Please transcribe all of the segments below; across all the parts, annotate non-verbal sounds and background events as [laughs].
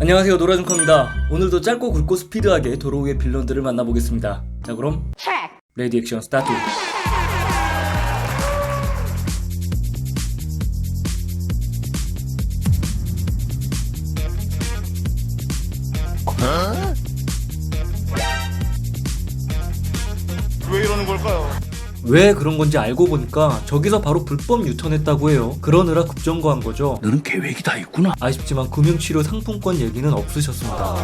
안녕하세요 노라준커입니다. 오늘도 짧고 굵고 스피드하게 도로 위의 빌런들을 만나보겠습니다. 자 그럼 레디 액션 스타트 왜 그런 건지 알고 보니까 저기서 바로 불법 유턴했다고 해요 그러느라 급정거한 거죠 너는 계획이 다 있구나. 아쉽지만 금융치료 상품권 얘기는 없으셨습니다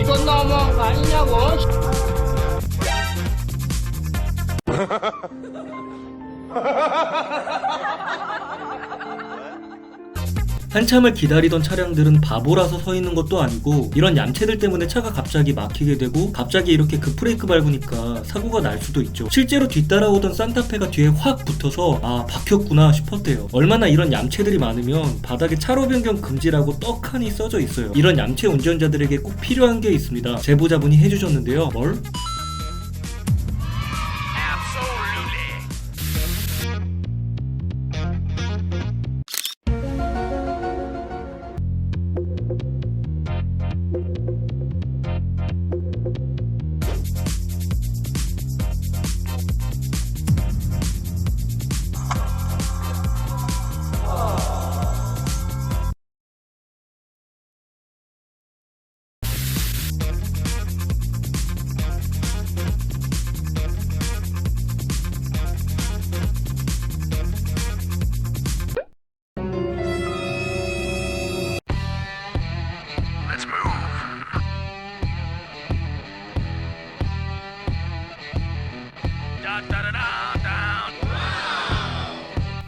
이건 너무한 거 아니냐고. 한참을 기다리던 차량들은 바보라서 서 있는 것도 아니고 이런 얌체들 때문에 차가 갑자기 막히게 되고 갑자기 이렇게 급브레이크 밟으니까 사고가 날 수도 있죠. 실제로 뒤따라오던 산타페가 뒤에 확 붙어서 아 박혔구나 싶었대요. 얼마나 이런 얌체들이 많으면 바닥에 차로 변경 금지라고 떡하니 써져 있어요. 이런 얌체 운전자들에게 꼭 필요한 게 있습니다. 제보자분이 해주셨는데요. 뭘?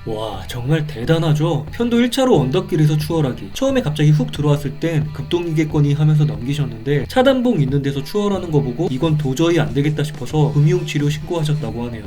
와 정말 대단하죠? 편도 1차로 언덕길에서 추월하기. 처음에 갑자기 훅 들어왔을 땐 급동이겠거니 하면서 넘기셨는데 차단봉 있는 데서 추월하는 거 보고 이건 도저히 안 되겠다 싶어서 금융치료 신고하셨다고 하네요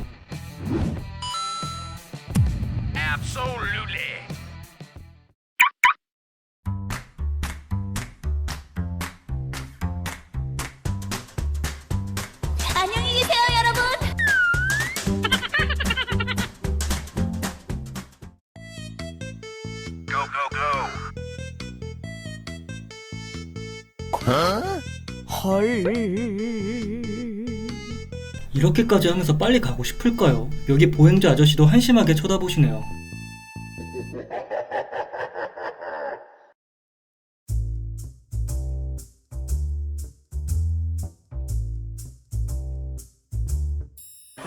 이렇게까지 하면서 빨리 가고 싶을까요? 여기 보행자 아저씨도 한심하게 쳐다보시네요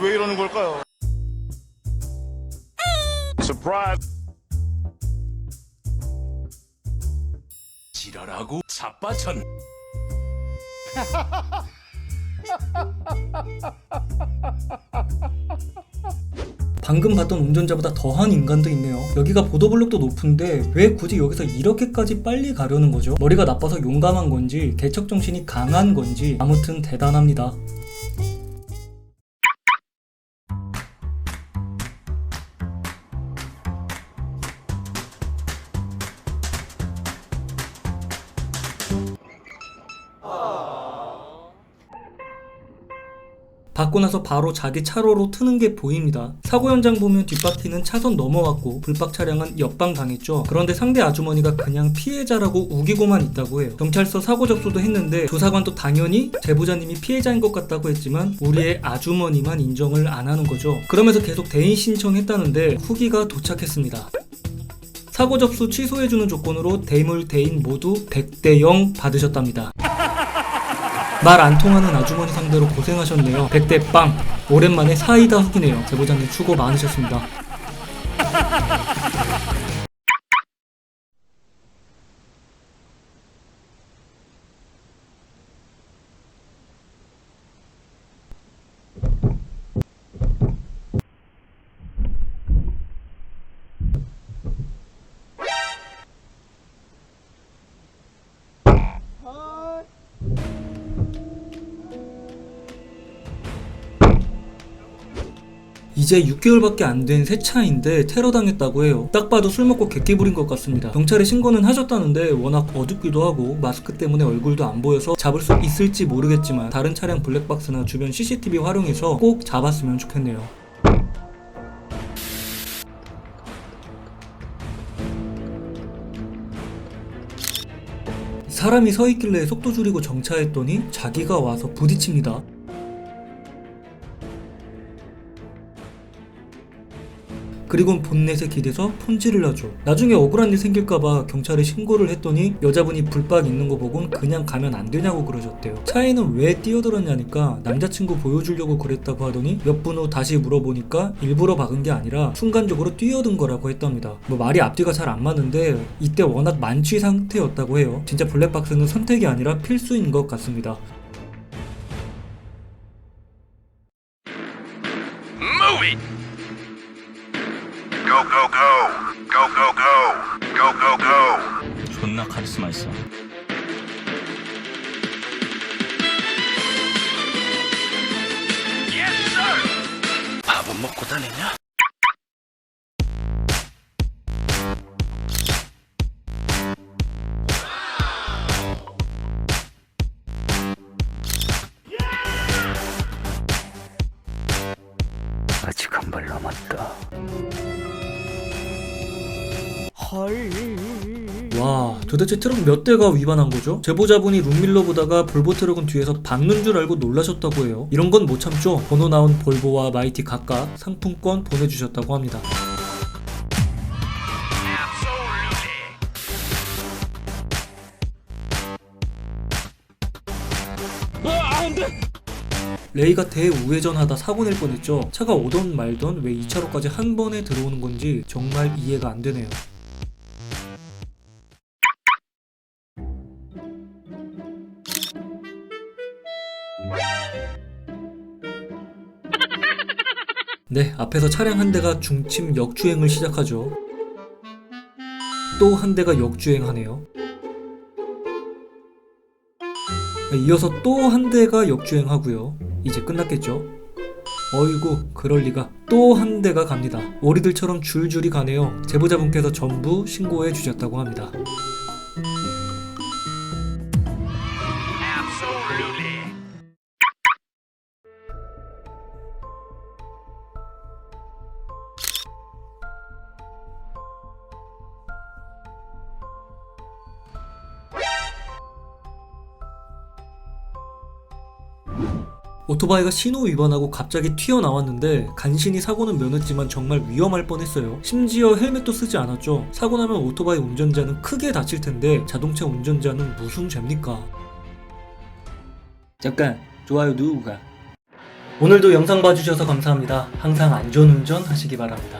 왜 이러는 걸까요? 서 지랄하고 자빠천. [laughs] 방금 봤던 운전자보다 더한 인간도 있네요. 여기가 보도블록도 높은데 왜 굳이 여기서 이렇게까지 빨리 가려는 거죠? 머리가 나빠서 용감한 건지 개척 정신이 강한 건지 아무튼 대단합니다. 받고 나서 바로 자기 차로로 트는 게 보입니다. 사고 현장 보면 뒷바퀴는 차선 넘어왔고 불박 차량은 옆방 당했죠. 그런데 상대 아주머니가 그냥 피해자라고 우기고만 있다고 해요. 경찰서 사고 접수도 했는데 조사관도 당연히 제보자님이 피해자인 것 같다고 했지만 우리의 아주머니만 인정을 안 하는 거죠. 그러면서 계속 대인 신청했다는데 후기가 도착했습니다. 사고 접수 취소해주는 조건으로 대물 대인 모두 100대 0 받으셨답니다. 말 안 통하는 아주머니 상대로 고생하셨네요. 100대 빵. 오랜만에 사이다 후기네요. 제보자님 수고 많으셨습니다. 이제 6개월밖에 안 된 새 차인데 테러 당했다고 해요. 딱 봐도 술 먹고 객기 부린 것 같습니다. 경찰에 신고는 하셨다는데 워낙 어둡기도 하고 마스크 때문에 얼굴도 안 보여서 잡을 수 있을지 모르겠지만 다른 차량 블랙박스나 주변 CCTV 활용해서 꼭 잡았으면 좋겠네요. 사람이 서 있길래 속도 줄이고 정차했더니 자기가 와서 부딪힙니다. 그리고 본넷에 기대서 폰질을 하죠. 나중에 억울한 일 생길까봐 경찰에 신고를 했더니 여자분이 불박 있는 거 보곤 그냥 가면 안 되냐고 그러셨대요. 차에는 왜 뛰어들었냐니까 남자친구 보여주려고 그랬다고 하더니 몇 분 후 다시 물어보니까 일부러 박은 게 아니라 순간적으로 뛰어든 거라고 했답니다. 뭐 말이 앞뒤가 잘 안 맞는데 이때 워낙 만취 상태였다고 해요. 진짜 블랙박스는 선택이 아니라 필수인 것 같습니다. 카리스마 있어. 밥은 먹고 다니냐? 아직 한 발 남았다. 와 도대체 트럭 몇 대가 위반한 거죠? 제보자분이 룸밀러 보다가 볼보 트럭은 뒤에서 박는 줄 알고 놀라셨다고 해요. 이런 건 못 참죠. 번호 나온 볼보와 마이티 각각 상품권 보내주셨다고 합니다. 레이가 대우회전하다 사고 낼 뻔했죠. 차가 오던 말던 왜 2차로까지 한 번에 들어오는 건지 정말 이해가 안 되네요. 네, 앞에서 차량 한 대가 중침 역주행을 시작하죠. 또 한 대가 역주행하네요. 이어서 또 한 대가 역주행하고요. 이제 끝났겠죠? 어이구, 그럴 리가. 또 한 대가 갑니다. 오리들처럼 줄줄이 가네요. 제보자분께서 전부 신고해 주셨다고 합니다. 오토바이가 신호 위반하고 갑자기 튀어나왔는데 간신히 사고는 면했지만 정말 위험할 뻔했어요. 심지어 헬멧도 쓰지 않았죠. 사고 나면 오토바이 운전자는 크게 다칠 텐데 자동차 운전자는 무슨 죄입니까? 잠깐 좋아요 누우가 오늘도 영상 봐주셔서 감사합니다. 항상 안전운전 하시기 바랍니다.